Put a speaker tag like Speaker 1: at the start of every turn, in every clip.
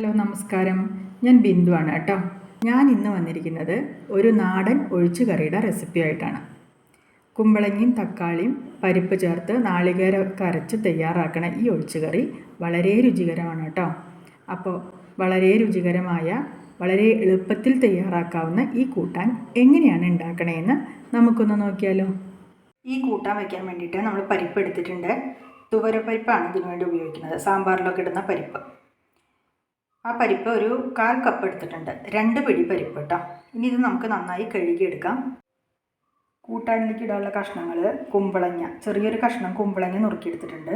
Speaker 1: Hello നമസ്കാരം. ഞാൻ ബിന്ദു ആണ് കേട്ടോ. ഞാൻ ഇന്ന് വന്നിരിക്കുന്നത് ഒരു നാടൻ ഒഴിച്ചുകറിയുടെ റെസിപ്പി ആയിട്ടാണ്. കുമ്പളങ്ങയും തക്കാളിയും പരിപ്പ് ചേർത്ത് നാളികേര കരച്ച് തയ്യാറാക്കണ ഈ ഒഴിച്ചുകറി വളരെ രുചികരമാണ് കേട്ടോ. അപ്പോൾ വളരെ രുചികരമായ വളരെ എളുപ്പത്തിൽ തയ്യാറാക്കാവുന്ന ഈ കൂട്ടാൻ എങ്ങനെയാണ് ഉണ്ടാക്കണേന്ന് നമുക്കൊന്ന് നോക്കിയാലോ. ഈ കൂട്ടാൻ വയ്ക്കാൻ വേണ്ടിയിട്ട് നമ്മൾ പരിപ്പ് എടുത്തിട്ടുണ്ട്. തുവരപ്പരിപ്പാണ് ഇതിനു വേണ്ടി ഉപയോഗിക്കുന്നത്. സാമ്പാറിലൊക്കെ ഇടുന്ന പരിപ്പ്. ആ പരിപ്പ് ഒരു കാൽ കപ്പ് എടുത്തിട്ടുണ്ട്. രണ്ട് പിടി പരിപ്പ് കേട്ടോ. ഇനി ഇത് നമുക്ക് നന്നായി കഴുകിയെടുക്കാം. കൂട്ടാനിലേക്ക് ഇടാനുള്ള കഷ്ണങ്ങൾ കുമ്പളങ്ങ ചെറിയൊരു കഷ്ണം കുമ്പളങ്ങ നുറുക്കിയെടുത്തിട്ടുണ്ട്.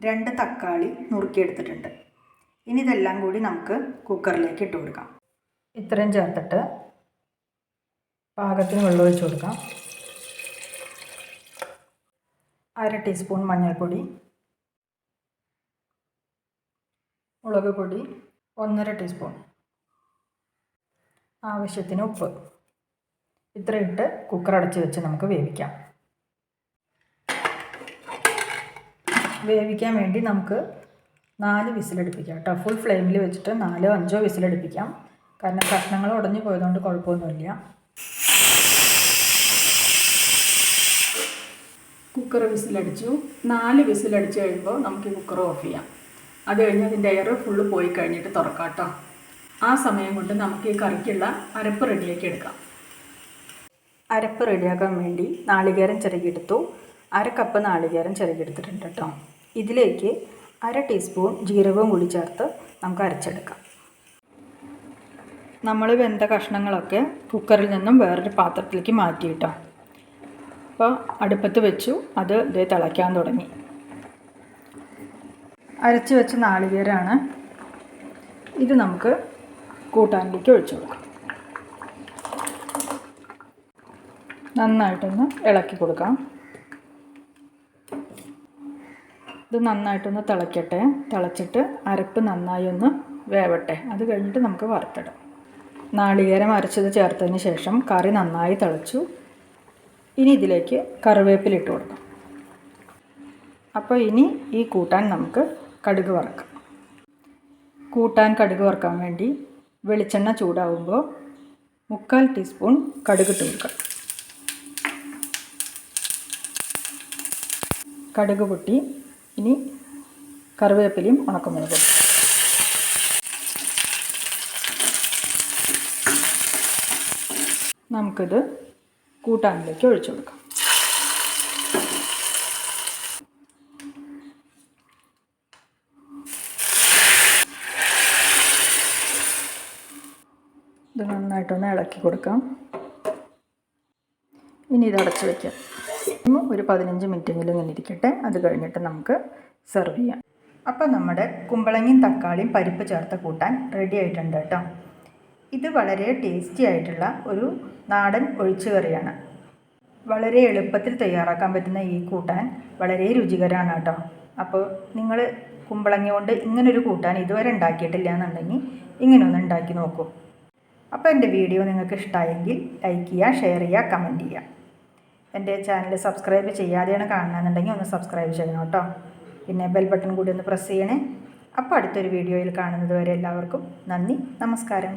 Speaker 1: രണ്ട് തക്കാളി നുറുക്കിയെടുത്തിട്ടുണ്ട്. ഇനി ഇതെല്ലാം കൂടി നമുക്ക് കുക്കറിലേക്ക് ഇട്ട് കൊടുക്കാം. ഇത്രയും ചേർത്തിട്ട് പാകത്തിന് വെള്ളം ഒഴിച്ചു കൊടുക്കാം. അര ടീസ്പൂൺ മഞ്ഞൾപ്പൊടി മുളക് പൊടി ഒന്നര ടീസ്പൂൺ ആവശ്യത്തിന് ഉപ്പ്. ഇത്ര ഇട്ട് കുക്കർ അടച്ച് വെച്ച് നമുക്ക് വേവിക്കാം. വേവിക്കാൻ വേണ്ടി നമുക്ക് നാല് വിസിലടുപ്പിക്കാം കേട്ടോ. ഫുൾ ഫ്ലെയിമിൽ വെച്ചിട്ട് നാലോ അഞ്ചോ വിസിലടുപ്പിക്കാം. കാരണം കഷ്ണങ്ങൾ ഉടഞ്ഞു പോയതുകൊണ്ട് കുഴപ്പമൊന്നുമില്ല. കുക്കർ വിസിലടിച്ചു. നാല് വിസിലടിച്ച് കഴിയുമ്പോൾ നമുക്ക് കുക്കർ ഓഫ് ചെയ്യാം. അത് കഴിഞ്ഞ് അതിന്റെ എയർ ഫുള്ള് പോയി കഴിഞ്ഞിട്ട് തുറക്കാം കേട്ടോ ആ സമയം കൊണ്ട് നമുക്ക് ഈ കറിക്കുള്ള അരപ്പ് റെഡിയാക്കി എടുക്കാം. അരപ്പ് റെഡിയാക്കാൻ വേണ്ടി നാളികേരം ചിരകിയെടുത്തു. അര കപ്പ് നാളികേരം ചിരകിയെടുത്തിട്ടുണ്ട് കേട്ടോ. ഇതിലേക്ക് അര ടീസ്പൂൺ ജീരകവും കൂടി ചേർത്ത് നമുക്ക് അരച്ചെടുക്കാം. നമ്മൾ വെന്ത കഷ്ണങ്ങളൊക്കെ കുക്കറിൽ നിന്നും വേറൊരു പാത്രത്തിലേക്ക് മാറ്റി കേട്ടോ. അപ്പോൾ അടുപ്പത്ത് വെച്ചു. അത് ഇതേ തിളയ്ക്കാൻ തുടങ്ങി. അരച്ച് വെച്ച നാളികേരമാണ് ഇത് നമുക്ക് കൂട്ടാനിലേക്ക് ഒഴിച്ചു കൊടുക്കാം. നന്നായിട്ടൊന്ന് ഇളക്കി കൊടുക്കാം. ഇത് നന്നായിട്ടൊന്ന് തിളയ്ക്കട്ടെ തിളച്ചിട്ട് അരപ്പ് നന്നായി ഒന്ന് വേവട്ടെ. അത് കഴിഞ്ഞിട്ട് നമുക്ക് വറുത്തിടാം. നാളികേരം അരച്ചത് ചേർത്തതിന് ശേഷം കറി നന്നായി തിളച്ചു. ഇനി ഇതിലേക്ക് കറിവേപ്പിലിട്ട് കൊടുക്കാം. അപ്പോൾ ഇനി ഈ കൂട്ടാൻ നമുക്ക് കടുക് വറക്കാം. കൂട്ടാൻ കടുക് വറക്കാൻ വേണ്ടി വെളിച്ചെണ്ണ ചൂടാവുമ്പോൾ മുക്കാൽ ടീസ്പൂൺ കടുക് കൊടുക്കാം. കടുക് പൊട്ടി ഇനി കറിവേപ്പിലയും ഉണക്കമുളകും നമുക്കിത് കൂട്ടാനിലേക്ക് ഒഴിച്ചു കൊടുക്കാം. ഇത് നന്നായിട്ടൊന്ന് ഇളക്കി കൊടുക്കാം. ഇനി ഇത് അടച്ചു വയ്ക്കാം ഒരു പതിനഞ്ച് മിനിറ്റെങ്കിലും ഇങ്ങനെ ഇരിക്കട്ടെ. അത് കഴിഞ്ഞിട്ട് നമുക്ക് സെർവ് ചെയ്യാം. അപ്പോൾ നമ്മുടെ കുമ്പളങ്ങയും തക്കാളിയും പരിപ്പ് ചേർത്ത് കൂട്ടാൻ റെഡി ആയിട്ടുണ്ട് കേട്ടോ. ഇത് വളരെ ടേസ്റ്റി ആയിട്ടുള്ള ഒരു നാടൻ ഒഴിച്ചുകറിയാണ്. വളരെ എളുപ്പത്തിൽ തയ്യാറാക്കാൻ പറ്റുന്ന ഈ കൂട്ടാൻ വളരെ രുചികരമാണ് കേട്ടോ. അപ്പോൾ നിങ്ങൾ കുമ്പളങ്ങ കൊണ്ട് ഇങ്ങനൊരു കൂട്ടാൻ ഇതുവരെ ഉണ്ടാക്കിയിട്ടില്ല എന്നുണ്ടെങ്കിൽ ഇങ്ങനെ ഒന്ന് ഉണ്ടാക്കി നോക്കൂ. അപ്പോൾ എന്റെ വീഡിയോ നിങ്ങൾക്ക് ഇഷ്ടമായെങ്കിൽ ലൈക്ക് ചെയ്യുക ഷെയർ ചെയ്യുക കമന്റ് ചെയ്യുക. എന്റെ ചാനൽ സബ്സ്ക്രൈബ് ചെയ്യാതെയാണ് കാണണമെന്നുണ്ടെങ്കിൽ ഒന്ന് സബ്സ്ക്രൈബ് ചെയ്യണം കേട്ടോ. പിന്നെ ബെൽ ബട്ടൺ കൂടി ഒന്ന് പ്രസ് ചെയ്യണേ. അപ്പോൾ അടുത്തൊരു വീഡിയോയിൽ കാണുന്നത് വരെ എല്ലാവർക്കും നന്ദി നമസ്കാരം.